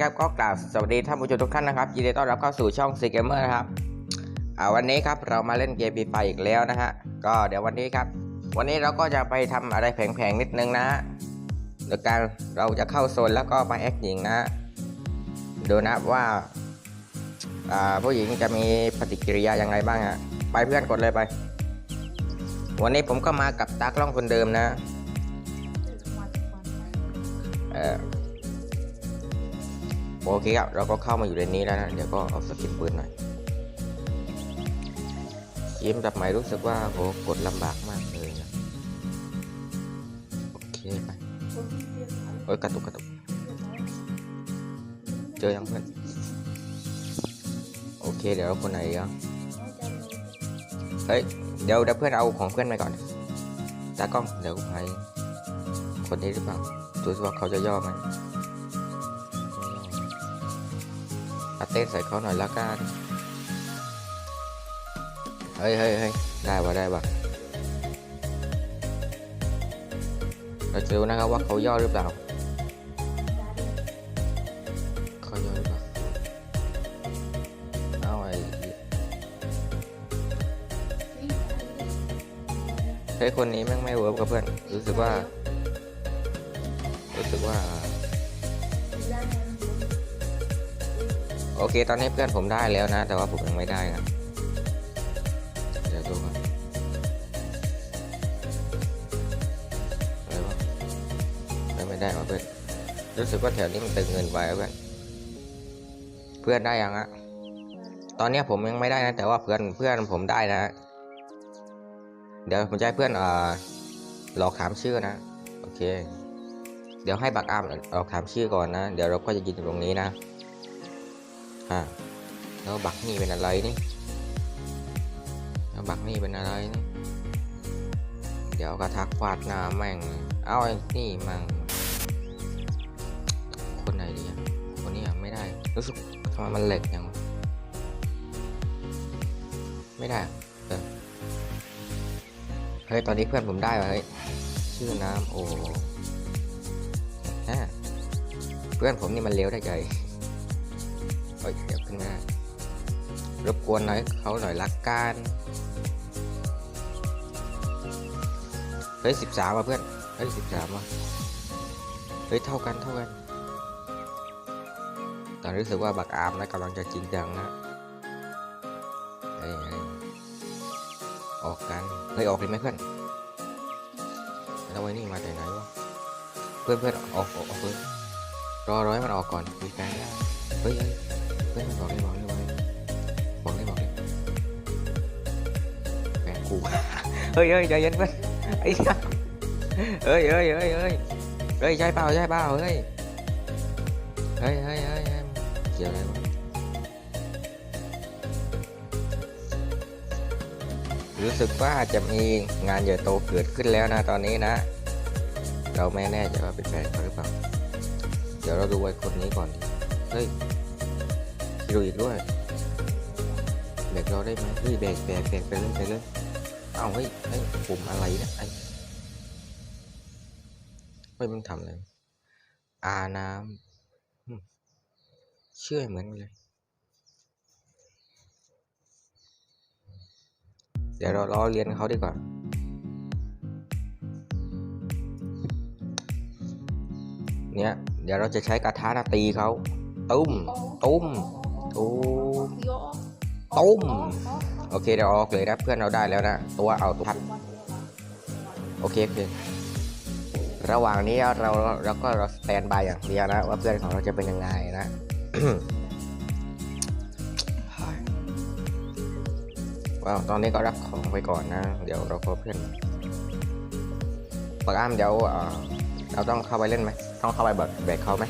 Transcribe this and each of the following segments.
ครับก็กล่าวสวัสดีท่านผู้ชมทุกท่านนะครับยินดีต้อนรับเข้าสู่ช่องซีเกมเมอร์นะครับอ่าวันนี้ครับเรามาเล่นเกมปีไฟอีกแล้วนะฮะก็เดี๋ยววันนี้ครับ วันนี้เราก็จะไปทำอะไรแผงๆนิดนึงนะฮะโดยการเราจะเข้าโซนแล้วก็มาแอคหญิงนะฮะดูนะว่าอ่าผู้หญิงจะมีปฏิกิริยาอย่างไรบ้างฮะไปเพื่อนกดเลยไป วันนี้ผมก็มากับตากล้องคนเดิมนะเออ โอเคครับเราก็เข้ามาอยู่ในนี้แล้วนะ เดี๋ยวก็เอาสกินปืนหน่อยเกมจับใหม่รู้สึกว่าโหกดลำบากมากเลยนะโอเคไปโอ้ยกระตุกกระตุกเจอยังเพื่อนโอเคเดี๋ยวคนไหนอะเฮ้ยเดี๋ยวเดี๋ยวเพื่อนเอาของเพื่อนไปก่อนตากล้องเดี๋ยวไปคนนี้หรือเปล่าดูสิว่าเขาจะย่อไหม เต้นใส่เขาหน่อยละกัน เฮ้ยเฮ้ยเฮ้ยได้ปะได้ปะเราจะดูนะครับว่าเขาย่อหรือเปล่าเขาย่อหรือเปล่าเอาไอ้เฮ้ยคนนี้แม่งไม่เวิร์กกับเพื่อน รู้สึกว่า รู้สึกว่า โอเค ตอนนี้เพื่อนผมได้แล้วนะ แต่ว่าผมยังไม่ได้นะเดี๋ยวดูก่อนอะไรวะไม่ไม่ได้วะเพื่อนรู้สึกว่าแถวนี้มันตึงเงินไปเพื่อนเพื่อนได้ยังอะตอนนี้ผมยังไม่ได้นะ แต่ว่าเพื่อนเพื่อนผมได้นะ เดี๋ยวผมจะให้เพื่อนเอ่อหลอกถามชื่อนะ โอเค เดี๋ยวให้บักอามหลอกถามชื่อก่อนนะ เดี๋ยวเราก็จะยืนตรงนี้นะ อ่าแล้วบักนี่เป็นอะไรนี่แล้วบักนี่เป็นอะไรนี่เดี๋ยวกระทักฟาดหน้าแม่ง เอาไอ้นี่มั่งคนไหนดีอะคนนี้ยังไม่ได้ รู้สึกทำไมมันเหล็กยังไม่ได้เออเฮ้ย ตอนนี้เพื่อนผมได้ว่ะเฮ้ย ชื่อน้ำโอ้ฮะเพื่อนผมนี่มันเลี้ยวได้ใจ เฮ้ยเดี๋ยวขึ้นมารบกวนหน่อยเขาหน่อยละกันเฮ้ยสิบสามว่ะเพื่อนเฮ้ยสิบสามว่ะเฮ้ยเท่ากันเท่ากันตอนนี้รู้สึกว่าบักอาร์มนะกำลังจะจริงจังนะเฮ้ยเฮ้ยออกกันเฮ้ยออกเลยไหมเพื่อนแล้วไอ้นี่มาแต่ไหนวะเพื่อนเพื่อนออกออกเพื่อนรอรอให้มันออกก่อนมีแฟนได้เฮ้ยเฮ้ย เฮ้ยบอกเลยบอกเลยบอกเลยบอกเลยบอกเลยแฟนกูเฮ้ยเฮ้ยใจเย็นเพื่อนไอ้เหี้ยเฮ้ยเฮ้ยเฮ้ยเฮ้ยเฮ้ยใช่เปล่าใช่เปล่าเฮ้ยเฮ้ยเฮ้ยเฮ้ยเกี่ยวอะไรวะรู้สึกว่าจะมีงานใหญ่โตเกิดขึ้นแล้วนะตอนนี้นะ เราไม่แน่ใจว่าเป็นแฟนเขาหรือเปล่า เดี๋ยวเราดูไอ้คนนี้ก่อน เฮ้ย คิวอีกด้วยแบกเราได้ไหมเฮ้ยแบกแบกแบกไปเลยไปเลยเอ้าเฮ้ยเฮ้ยปุ่มอะไรเนี่ยไอ้เฮ้ยมันทำอะไรอาน้ำเชื่อเหมือนกันเลย เดี๋ยวเราล้อเลียนเขาดีกว่าเนี่ยเดี๋ยวเราจะใช้กระทะนะตีเขาตุ้มตุ้ม ตุ้มตุ้ม โอเคเดี๋ยวออกเลยนะเพื่อนเราได้แล้วนะ ตัวเอาตัวพันโอเคโอเค ระหว่างนี้เราเราก็เราสแตนบายอย่างเดียวนะ ว่าเพื่อนของเราจะเป็นยังไงนะว้าวตอนนี้ก็รับของไปก่อนนะ เดี๋ยวเราก็เพื่อนปากอ้ามเดี๋ยวเอ่อเราต้องเข้าไปเล่นไหม ต้องเข้าไปแบกแบกเขาไหม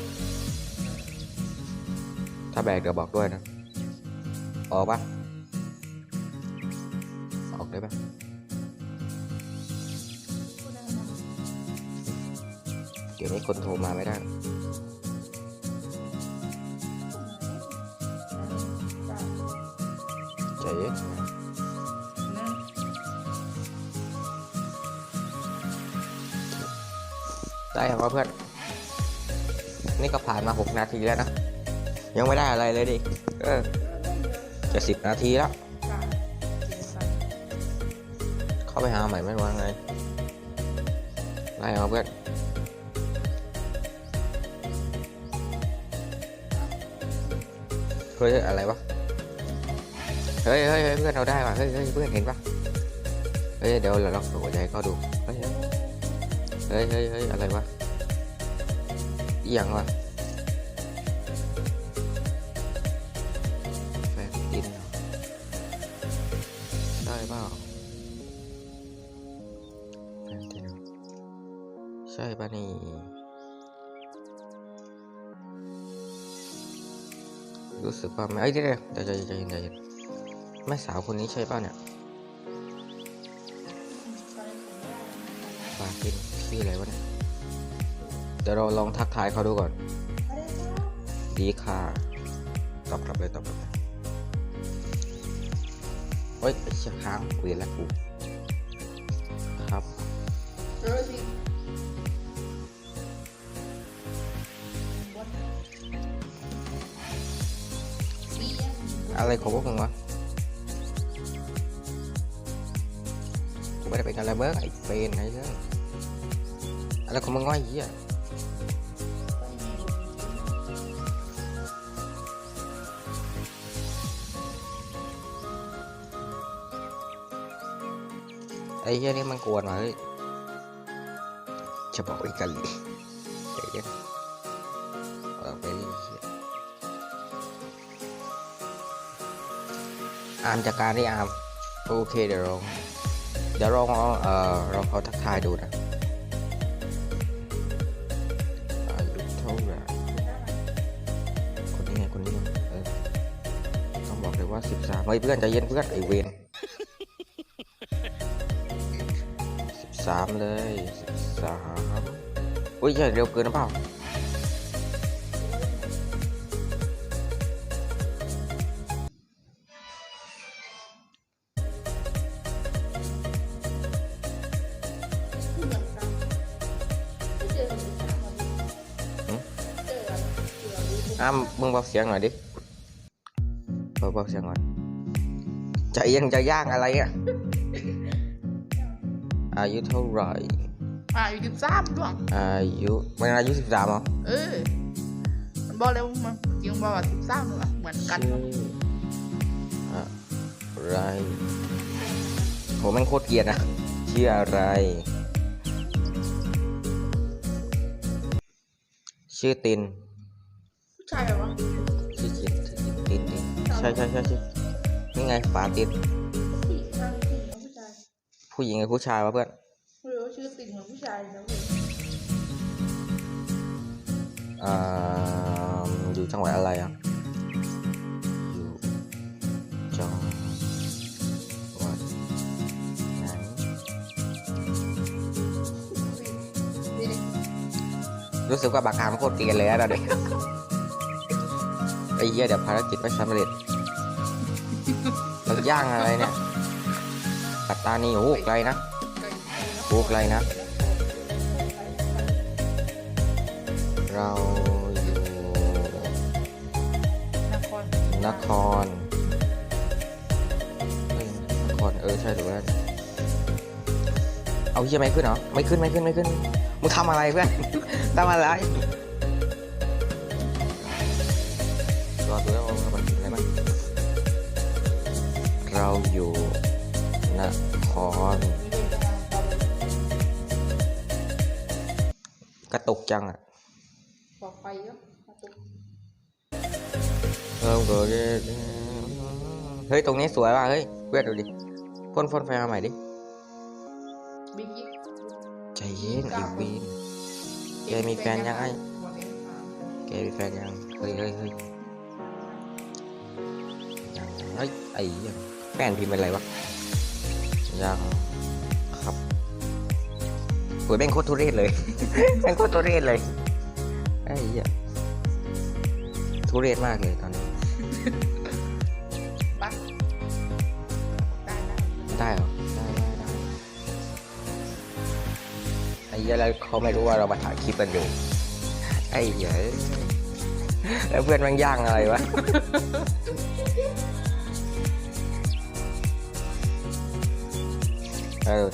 ถ้าแบกเดี๋ยวบอกด้วยนะ ออกปะออกได้ปะเดี๋ยวนี้คนโทรมาไม่ได้ใจเย็นได้ครับเพื่อน นี่ก็ผ่านมา 6 นาทีแล้วนะ ยังไม่ได้อะไรเลยดิ เออ จะสิบนาทีแล้ว เข้าไปหาใหม่ไม่รู้ว่าไงไล่เอาเพื่อนเฮ้ยอะไรวะเฮ้ยเฮ้ยเฮ้ยเพื่อนเราได้ว่ะ เฮ้ยเฮ้ยเพื่อนเห็นปะเฮ้ยเดี๋ยวเราลองดูใจเขาดู เฮ้ยเฮ้ยเฮ้ยอะไรวะอย่างวะ เปล่าแฟนดินเหรอใช่ปะนี่รู้สึกว่าไม่เอ้ยเดี๋ยวเดี๋ยวใจเย็นใจเย็นใจเย็นแม่สาวคนนี้ใช่ป่ะเนี่ยปากินชื่ออะไรวะเนี่ยเดี๋ยวเราลองทักทายเขาดูก่อน ดีค่ะ ตอบกลับเลยตอบกลับ เฮ้ยไอ้เชี่ยค้างเวียนล้วกูครับอะไรของพวกมึงวะกูไม่ได้เป็นอะไรเบ้อไอ้เป็นไอ้เรื่องอะไรของมึงวะไอ้เหี้ย เหี้ยนี่มันกวนว่ะเฮ้ยจะบอกอ้กะหรี่ใจเย็นเออไปดิเหี้ยอาร์มจากการที่อาร์มโอเคเดี๋ยวลองเดี๋ยวลองเอาเอ่อลองเขาทักทายดูนะอายุเท่าไหร่คนนี้ไงคนนี้ไงเออต้องบอกเลยว่าสิบสามเฮ้ยเพื่อนใจเย็นเพื่อนไอเวน สิบสามเลยสิบสามอุ้ยอย่าเร็วเกินนะเปล่าอ้ามมึงเบาเสียงหน่อยดิเบาเบาเสียงหน่อยใจยังจะย่างอะไรอะ อายุเท่าไหร่อ่าอยู่สิบสามดวงอายุมันอายุสิบสามเหรอ เออ มันบอกเลยว่ามันจริงบอกว่าสิบสามเนอะเหมือนกันชื่ออะไรโหแม่งโคตรเกลียดนะชื่ออะไร ชื่อตินผู้ชายเหรอวะชื่อตินชื่อตินตินตินใช่ใช่ใช่ใช่นี่ไงฝาตินผู้หญิงชาย ผู้หญิงกับผู้ชายผู้หญิงกับผู้ชายวะเพื่อนไม่รู้ว่าชื่อติ่งเหมือนผู้ชายนะเว้ยอ่าอยู่จังหวัดอะไรอะ อยู่จังหวัดไหนนี่ดิรู้สึกว่าบากามโคตรเกรียนเลยนะตอนนี้ไอ้เหี้ยเดี๋ยวภารกิจไม่สำเร็จเราย่างอะไรเนี่ย ปัตตานีโอ้ไกลนะไก่โอ้ไกลนะ เราอยู่นครนครเออใช่ถูกแล้วเอาเหี้ยไม่ขึ้นเหรอไม่ขึ้นไม่ขึ้นไม่ขึ้นมึงทำอะไรเพื่อนทำอะไรรอดูแล้วว่ามันเป็นอะไรบ้างเราอยู่ นคร กระตุกจังอะบอกไปก็มาตุกเออเดี๋ยวเฮ้ย ตรงนี้สวยว่ะ เฮ้ยเพื่อนดูดิพ่นพ่นไฟมาใหม่ดิบิ๊กยิกใจเย็นไอีวีนแกมีแฟนยังไงบอกเองอ่าแกมีแฟนยัง เฮ้ยเฮ้ยเฮ้ยยังเฮ้ยไอ้ยังแฟนพิมพ์เป็นไรวะ ยังครับโอ้ยแม่งโคตรทุเรศเลย แม่งโคตรทุเรศเลย ไอ้เหี้ยทุเรศมากเลยตอนนี้ ปั๊บได้ได้ได้เหรอ ได้ได้ได้ไอ้เหี้ยแล้วเขาไม่รู้ว่าเรามาถ่ายคลิปกันอยู่ ไอ้เหี้ยแล้วเพื่อนแมันย่างอะไรวะ เออ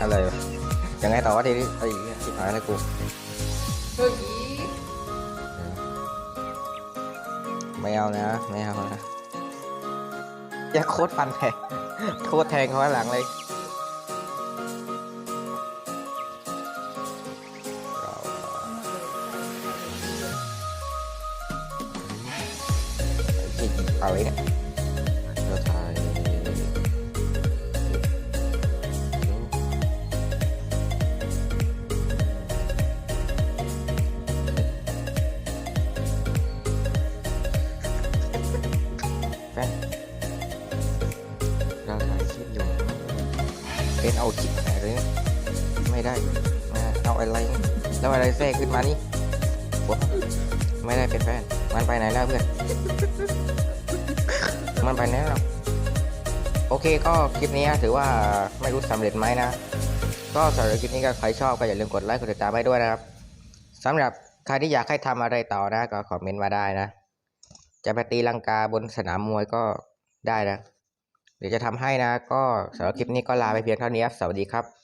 อะไรวะยังไงต่อวะทีนี้ไอ้ยชิบหายแล้วกูเฮ้ยไม่เอานะไม่เอานะอย่าโคตรฟันแทงโคตรแทงเขาข้างหลังเลยเราจิกอะไรเนี่ย เอาคลิปไหนเลยไม่ได้ไม่ได้เอาอะไร แล้วอะไรแทรกขึ้นมานี่วะไม่ได้เป็นแฟน มันไปไหนแล้วเพื่อน มันไปไหนแล้วโอเคก็คลิปนี้ถือว่าไม่รู้สำเร็จไหมนะ ก็สำหรับคลิปนี้ก็ใครชอบก็อย่าลืมกดไลค์กดติดตามให้ด้วยนะครับสำหรับใครที่อยากให้ทำอะไรต่อนะ ก็คอมเมนต์มาได้นะ จะไปตีลังกาบนสนามมวยก็ได้นะ เดี๋ยวจะทำให้นะ ก็สำหรับคลิปนี้ก็ลาไปเพียงเท่านี้ครับ สวัสดีครับ